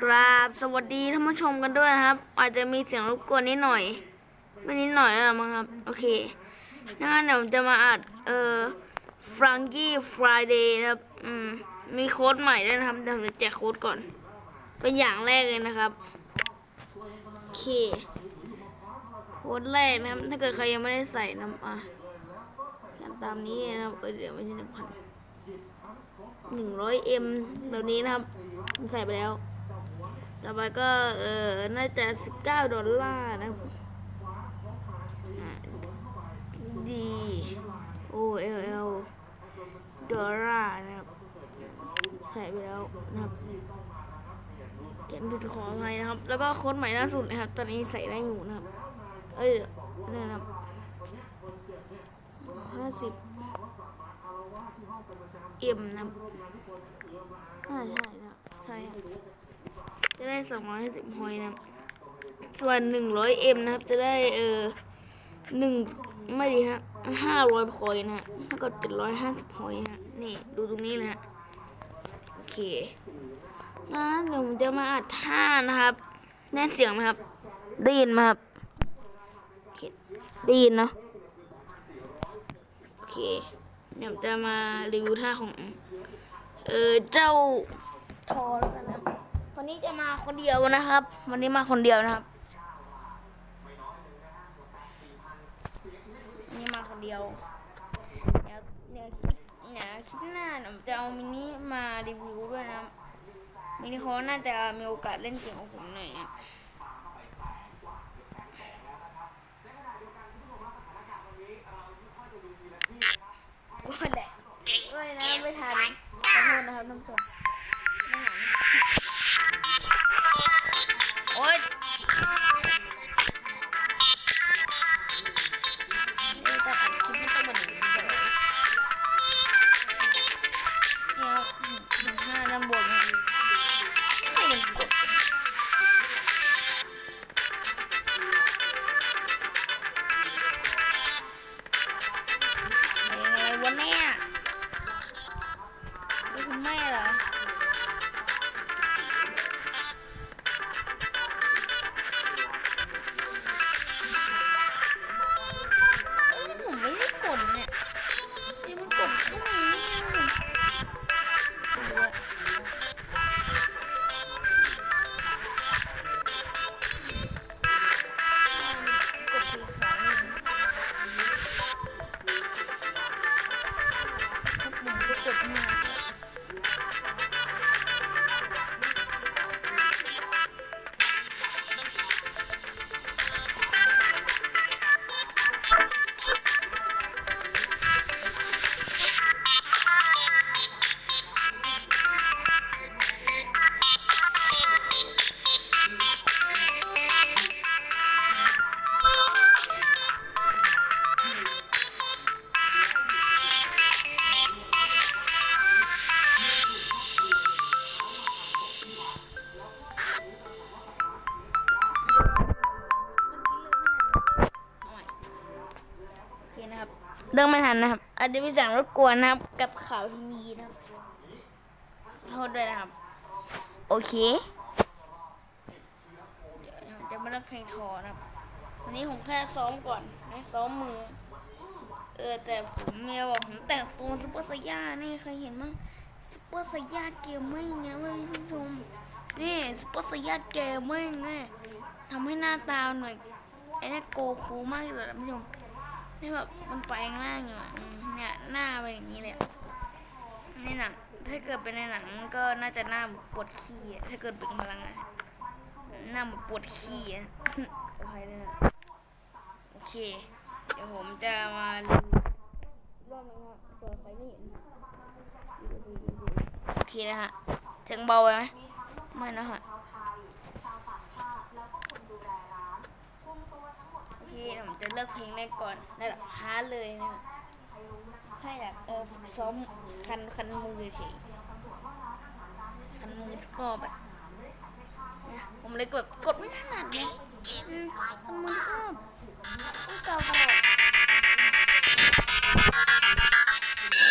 กราบสวัสดีท่านผู้ชมกันด้วยนะครับ อาจจะมีเสียงรบกวนนิดหน่อย ไม่นิดหน่อยแล้วมั้งครับ โอเคงั้นเดี๋ยวผมจะมาอัดเอ่อฟรังกี้ฟรายเดย์ครับ อืม มีโค้ดใหม่ด้วยนะครับเดี๋ยวผมจะแจกโค้ดก่อน เป็นอย่างแรกเลยนะครับ โอเค โค้ดแรกนะครับ ถ้าเกิดใครยังไม่ได้ใส่นะอะเขียนตามนี้นะครับ เออเดี๋ยวไม่ใช่หนึ่งพันหนึ่งร้อยเอ็มแบบนี้นะครับ ใส่ไปแล้ว ต่อไปก็เออน่าจะสิบเก้าดอลลาร์นะครับอะ D O L L ดอลลาร์นะครับ ใส่ไปแล้วนะครับเขียนผิดขออภัยนะครับ แล้วก็โค้ดใหม่ล่าสุดนะครับ ตอนนี้ใส่ได้อยู่นะครับ เอ้ยนะครับห้าสิบเอ็มนะครับใช่ใช่นะใช่ จะได้สองร้อยสิบหอยนะส่วนหนึ่งร้อยเอ็มนะครับ จะได้เออหนึ่งไม่ดีฮะห้าร้อยพอยนะฮะถ้าก็เจ็ดร้อยห้าสิบพอยนะฮะนี่ดูตรงนี้เลยฮะโอเคงั้นเดี๋ยวผมจะมาอัดท่านะครับแน่เสียงไหมครับได้ยินไหมครับได้ยินเนาะโอเคเดี๋ยวจะมารีวิวท่าของ เออเจ้าทอแล้วกันนะ วันนี้จะมาคนเดียวนะครับ วันนี้มาคนเดียวนะครับวันนี้มาคนเดียวเดี๋ยวเดี๋ยวคลิปเดี๋ยวคลิปหน้าผมจะเอามินิมารีวิวด้วยนะครับมินิเขาน่าจะมีโอกาสเล่นเก่งของผมหน่อยนะว่าแดดด้วยนะไม่ทันขอโทษนะครับท่านผู้ชม เรื่องไม่ทันนะครับ อาจจะมีเสียงรบกวนนะครับ กับข่าวทีวีนะครับโทษด้วยนะครับ โอเค เดี๋ยวจะมาเลือกเพลงทอนะครับ วันนี้ผมแค่ซ้อมก่อนให้ซ้อมมือ เออแต่ผมเนี่ยบอกผมแต่งตัวซุปเปอร์ไซย่านี่เคยเห็นมั้งซุปเปอร์ไซย่าเกมมิ่งนะเว้ยท่านผู้ชมนี่ซุปเปอร์ไซย่าเกมมิ่งเนี่ยทำให้หน้าตาหน่อยไอ้เนี่ยโกคูมากที่สุดท่านผู้ชม นี่แบบมันไปข้างล่างอยู่อะเนี่ยหน้าเป็นอย่างนี้เลยในหนังถ้าเกิดเป็นในหนังก็น่าจะหน้าปวดขี้ถ้าเกิดเป็นพลังงานหน้าปวดขี้อะโอเคเลยนะโอเค เดี๋ยวผมจะมารีวิวรอบนึงครับเผื่อใครไม่เห็นโอเคนะฮะเสียงเบาไหมไม่นะฮะโอเคเดี๋ยว ผมจะเลือกเพลงแรกก่อนระดับฮาร์ดเลยนะแค่อยากเออฝึกซ้อมคันคันมือเฉยคันมือทุกรอบอะนี่ยผมเลยกดกดไม่ถนัดเลยคันมือก็ต้องเกาตลอด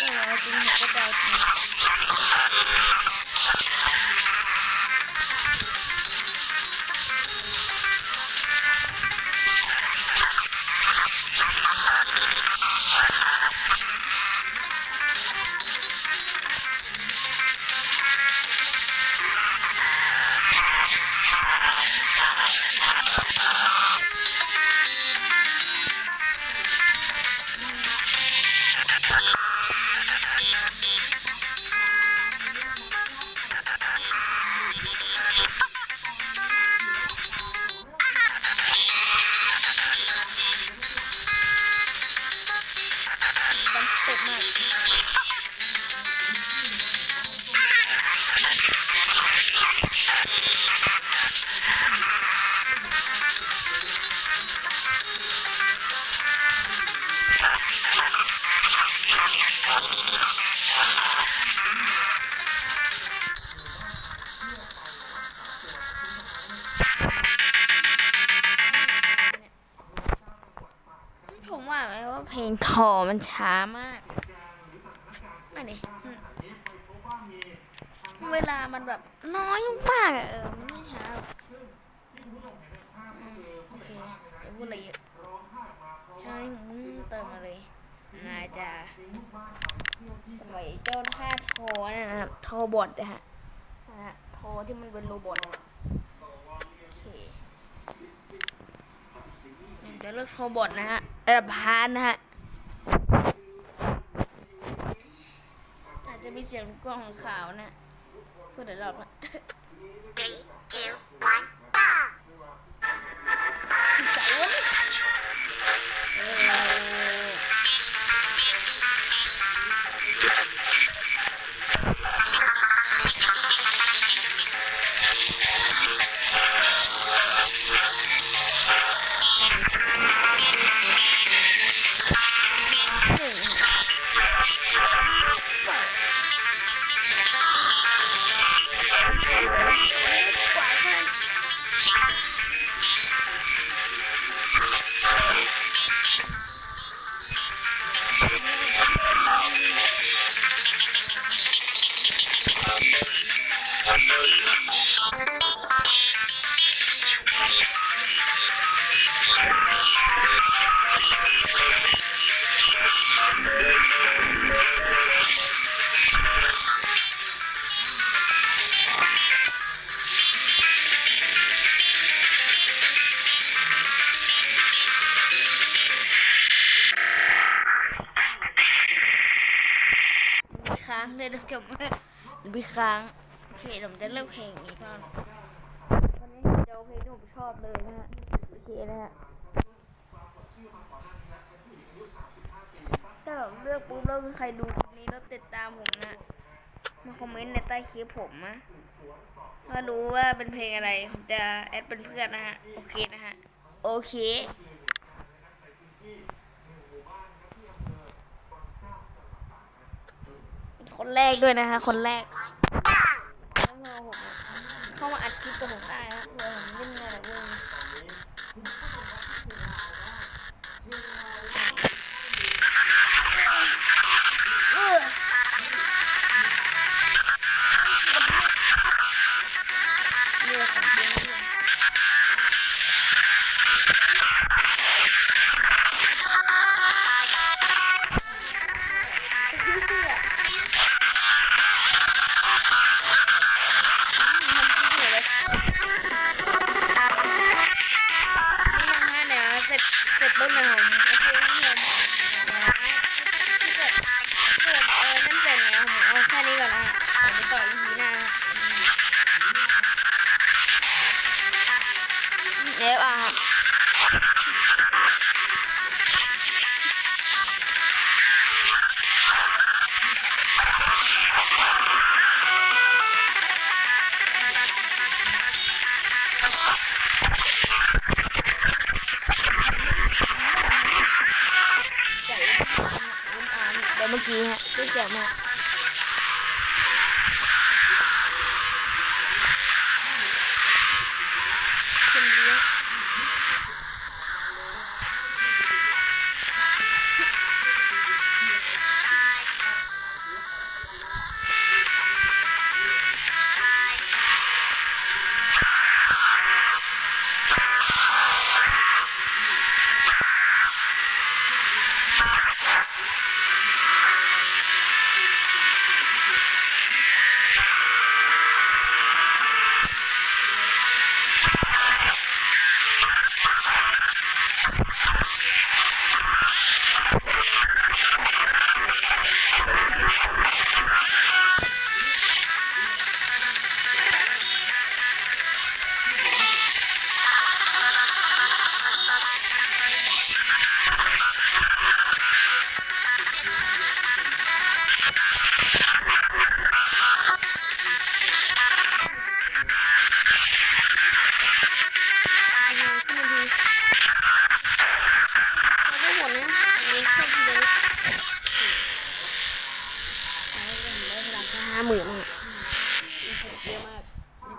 แล้วเราจริงก็จะเอาจริง ผมว่าไหมว่าเพลงทอมันช้ามากอันนี้เว ลามันแบบน้อยมากอะเออมันไม่ช้าหรอกอืมโอเคเดี๋ยวพูดอะไรเยอะใช่มึงเติมมาเลยนายจะสมัยเจ้าท่าโทอเนี่ยนะครับโทอบอทนะฮะนะฮะโทอที่มันเป็นโรบอทอะโอเคเดี๋ยวเลือกโทรบทนะฮะระดับพานนะฮะอาจจะมีเสียงกล้องของขาวนะ พูดเดี๋ยวรอบนะ Three, two, one, go! ค้างเลยเดี๋ยวจบมีค้าง โอ เคเดี๋ยวผมจะเลือกเพลงนี้ก่อนวันนี้ผมจะเอาเพลงที่ผมชอบเลยนะฮะโอเคนะฮะถ้าผมเลือกปุ๊บแล้วมีใครดูคลิปนี้แล้วติดตามผมนะมาคอมเมนต์ในใต้คลิปผมนะถ้ารู้ว่าเป็นเพลงอะไรผมจะแอดเป็นเพื่อนนะฮะโอเคนะฮะโอเคคนแรกด้วยนะคะ คนแรก มื่อผมเข้ามาอัดคลิปกับผมได้นะเผื่อผมเล่นงานอะานเดี๋ย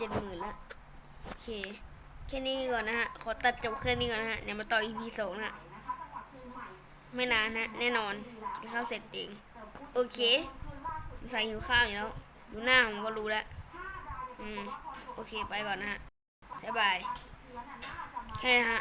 จ็ดหมื่นละโอเค แค่นี้ก่อนนะฮะ ขอตัดจบแค่นี้ก่อนนะฮะ เดี๋ยวมาต่อ EP สองนะไม่นานนะแน่นอนกินข้าวเสร็จเอง โอเคใส่หิวข้าวอยู่แล้ว ดูหน้าผมก็รู้แล้ว อืม โอเคไปก่อนนะฮะ บ๊ายบาย แค่นี้นะฮะ